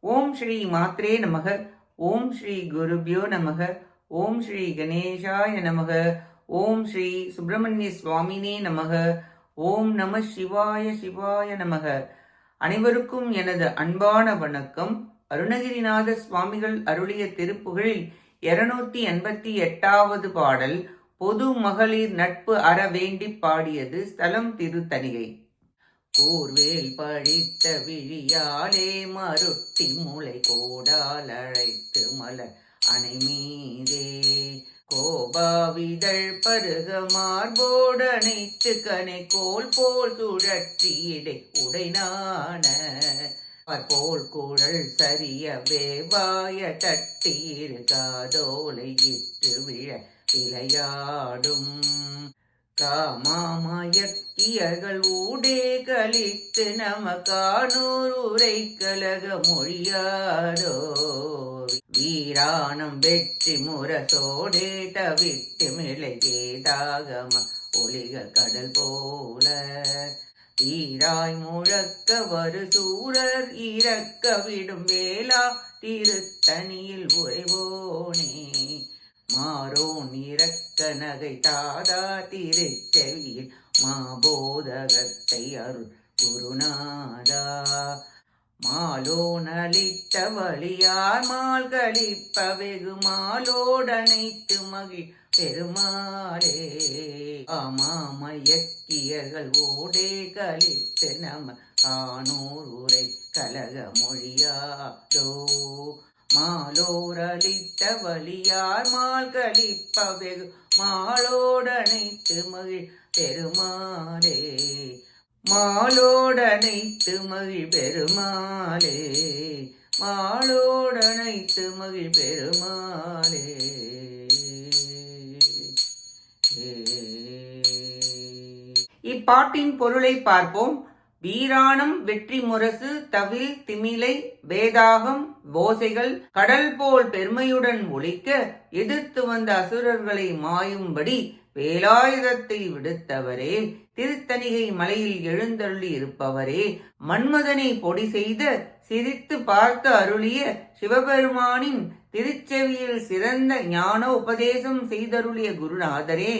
ஓம் ஸ்ரீ மாத்ரே நமக. ஓம் ஸ்ரீ குருபியோ நமக. ஓம் ஸ்ரீ கணேசாய நமக. ஓம் ஸ்ரீ சுப்பிரமணிய சுவாமினே நமக. ஓம் நம சிவாய சிவாய நமக. அனைவருக்கும் எனது அன்பான வணக்கம். அருணகிரிநாத சுவாமிகள் அருளிய திருப்புகழில் இருநூத்தி எண்பத்தி எட்டாவது பாடல் பொது மகளிர் நட்பு அற வேண்டி பாடியது ஸ்தலம் திருத்தணிகை. கூர்வேல் படித்த விழியாலே மருட்டி முளை கோடால் அழைத்து மலர் அணை மீதே கோபாவிதழ் பருக மார்போடனைத்து கனை கோல் போல் சுழற்றியிடை உடைனான போல் குழல் சரிய வேவாய தட்டீர் காதோலை இட்டு விழ விளையாடும். காமாமயக்கியர்கள் ஊடே கழித்து நமக்கானூர் உரை கலக மொழியாரோ வீராணம் வெற்றி முரசோடே தவித்து மிளகே தாகம ஒளிக கடல் போல. தீராய் முழக்க வரு சூரர் இறக்க விடும் வேளா திருத்தணியில் உறைவோனே. மாறோன் இறக்க நகை தாதா திருச்செவியில் மாபோதகத்தை அருள் குருநாதா. மாலோனளித்த வழியார் மால்களிப்ப வெகு மாலோடனைத்து மகி பெருமாளே. அமாமயக்கியர்கள் ஓடே கழித்து நம காணோர் உரை கலக மொழியாதோ. மாலோரளித்த வழியார் மால்களிப்ப வெகு மாலோடனைத்து மகிழ் பெருமாளே. மாலோடனைத்து மகிழ் பெருமாளே. மாலோடனைத்து மகிழ் பெருமாளே. இப்பாட்டின் பொருளை பார்ப்போம். வீராணம் வெற்றி முரசு தவில் திமிலை வேதாகம் ஓசைகள் கடல் போல் பெருமையுடன் ஒழிக்க எதிர்த்து வந்த அசுரர்களை மாயும்படி வேலாயுதத்தை விடுத்தவரே. திருத்தணிகை மலையில் எழுந்தருளி இருப்பவரே. மன்மதனை பொடி செய்த சிரித்து பார்த்து அருளிய சிவபெருமானின் திருச்செவியில் சிறந்த ஞான உபதேசம் செய்தருளிய குருநாதரே.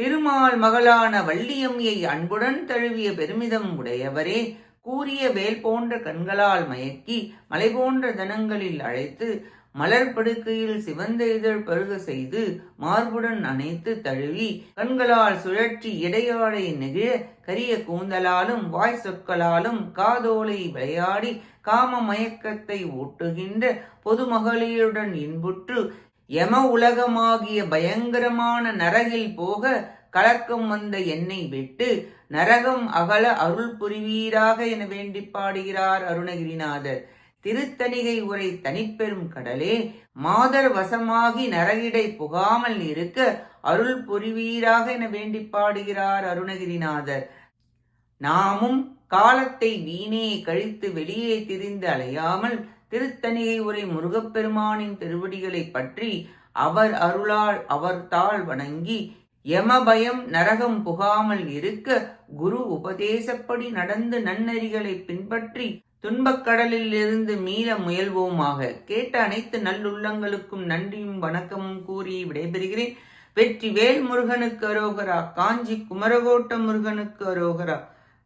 திருமால் மகளான வள்ளியம்மையை அன்புடன் தழுவிய பெருமிதம் உடையவரே கூறிய வேல் போன்ற கண்களால் மயக்கி மலை போன்ற தனங்களில் அழைத்து மலர் படுக்கையில் சிவந்த இதழ் பருக செய்து மார்புடன் அணைத்து தழுவி கண்களால் சுழற்றி இடையாடை நெகிழ கரிய கூந்தலாலும் வாய் சொற்களாலும் காதோலை விளையாடி காம மயக்கத்தை ஊட்டுகின்ற பொதுமகளிருடன் இன்புற்று யம உலகமாகிய பயங்கரமான நரகில் போக கலக்கம் வந்த என்னை விட்டு நரகம் அகல அருள் புரிவீராக என வேண்டி பாடுகிறார் அருணகிரிநாதர். திருத்தணிகை உரை தனிப்பெரும் கடலே மாதர் வசமாகி நரகிடை புகாமல் இருக்க அருள் புரிவீராக என வேண்டி பாடுகிறார் அருணகிரிநாதர். நாமும் காலத்தை வீணே கழித்து வெளியே திரிந்து அலையாமல் திருத்தணிகை உரை முருகப்பெருமானின் திருவடிகளை பற்றி அவர் அருளால் அவர் தாழ் வணங்கி யமபயம் நரகம் புகாமல் இருக்க குரு உபதேசப்படி நடந்து நன்னறிகளை பின்பற்றி துன்பக்கடலில் இருந்து மீள முயல்வோமாக. கேட்ட அனைத்து நல்லுள்ளங்களுக்கும் நன்றியும் வணக்கமும் கூறி விடைபெறுகிறேன். வெற்றி வேல் முருகனுக்கு அரோகரா காஞ்சி குமரகோட்ட முருகனுக்கு அரோகரா.